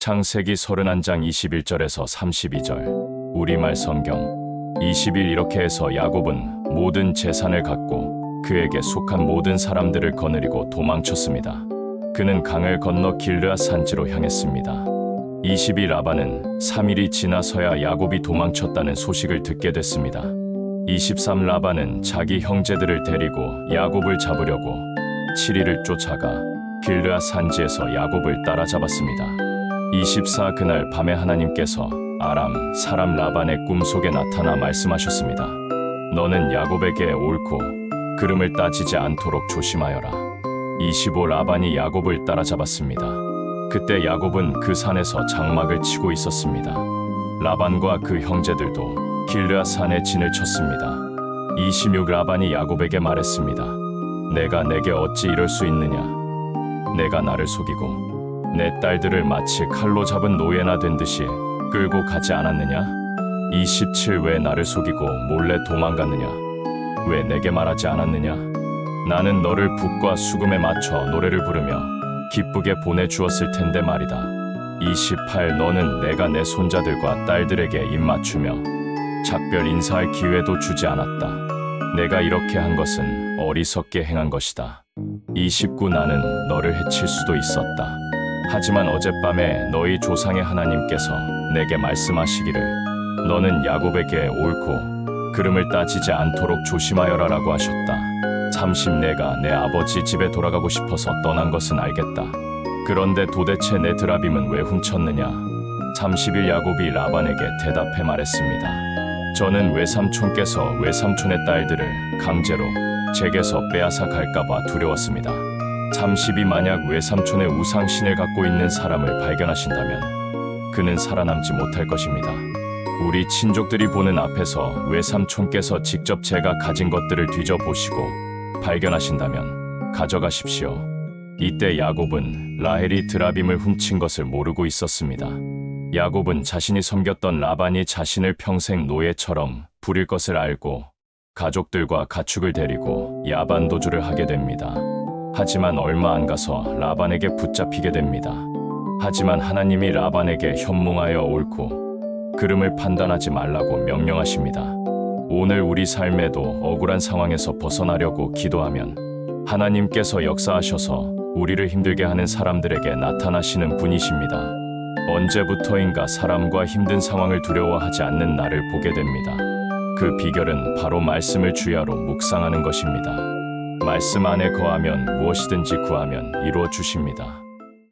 창세기 31장 21절에서 32절 우리말 성경 20일 이렇게 해서 야곱은 모든 재산을 갖고 그에게 속한 모든 사람들을 거느리고 도망쳤습니다. 그는 강을 건너 길르앗 산지로 향했습니다. 20일 라반은 3일이 지나서야 야곱이 도망쳤다는 소식을 듣게 됐습니다. 23 라반은 자기 형제들을 데리고 야곱을 잡으려고 7일을 쫓아가 길르앗 산지에서 야곱을 따라잡았습니다. 24 그날 밤에 하나님께서 아람 사람 라반의 꿈속에 나타나 말씀하셨습니다. 너는 야곱에게 옳고 그름을 따지지 않도록 조심하여라. 25 라반이 야곱을 따라잡았습니다. 그때 야곱은 그 산에서 장막을 치고 있었습니다. 라반과 그 형제들도 길르앗 산에 진을 쳤습니다. 26 라반이 야곱에게 말했습니다. 내가 내게 어찌 이럴 수 있느냐? 내가 나를 속이고 내 딸들을 마치 칼로 잡은 노예나 된 듯이 끌고 가지 않았느냐? 27 왜 나를 속이고 몰래 도망갔느냐? 왜 내게 말하지 않았느냐? 나는 너를 북과 수금에 맞춰 노래를 부르며 기쁘게 보내주었을 텐데 말이다. 28 너는 내가 내 손자들과 딸들에게 입 맞추며 작별 인사할 기회도 주지 않았다. 내가 이렇게 한 것은 어리석게 행한 것이다. 29 나는 너를 해칠 수도 있었다. 하지만 어젯밤에 너희 조상의 하나님께서 내게 말씀하시기를 너는 야곱에게 옳고 그름을 따지지 않도록 조심하여라라고 하셨다. 30 내가 내 아버지 집에 돌아가고 싶어서 떠난 것은 알겠다. 그런데 도대체 내 드라빔은 왜 훔쳤느냐? 30일 야곱이 라반에게 대답해 말했습니다. 저는 외삼촌께서 외삼촌의 딸들을 강제로 제게서 빼앗아 갈까봐 두려웠습니다. 30이 만약 외삼촌의 우상신을 갖고 있는 사람을 발견하신다면 그는 살아남지 못할 것입니다. 우리 친족들이 보는 앞에서 외삼촌께서 직접 제가 가진 것들을 뒤져보시고 발견하신다면 가져가십시오. 이때 야곱은 라헬이 드라빔을 훔친 것을 모르고 있었습니다. 야곱은 자신이 섬겼던 라반이 자신을 평생 노예처럼 부릴 것을 알고 가족들과 가축을 데리고 야반 도주를 하게 됩니다. 하지만 얼마 안 가서 라반에게 붙잡히게 됩니다. 하지만 하나님이 라반에게 현몽하여 옳고 그름을 판단하지 말라고 명령하십니다. 오늘 우리 삶에도 억울한 상황에서 벗어나려고 기도하면 하나님께서 역사하셔서 우리를 힘들게 하는 사람들에게 나타나시는 분이십니다. 언제부터인가 사람과 힘든 상황을 두려워하지 않는 나를 보게 됩니다. 그 비결은 바로 말씀을 주야로 묵상하는 것입니다. 말씀 안에 거하면 무엇이든지 구하면 이루어 주십니다.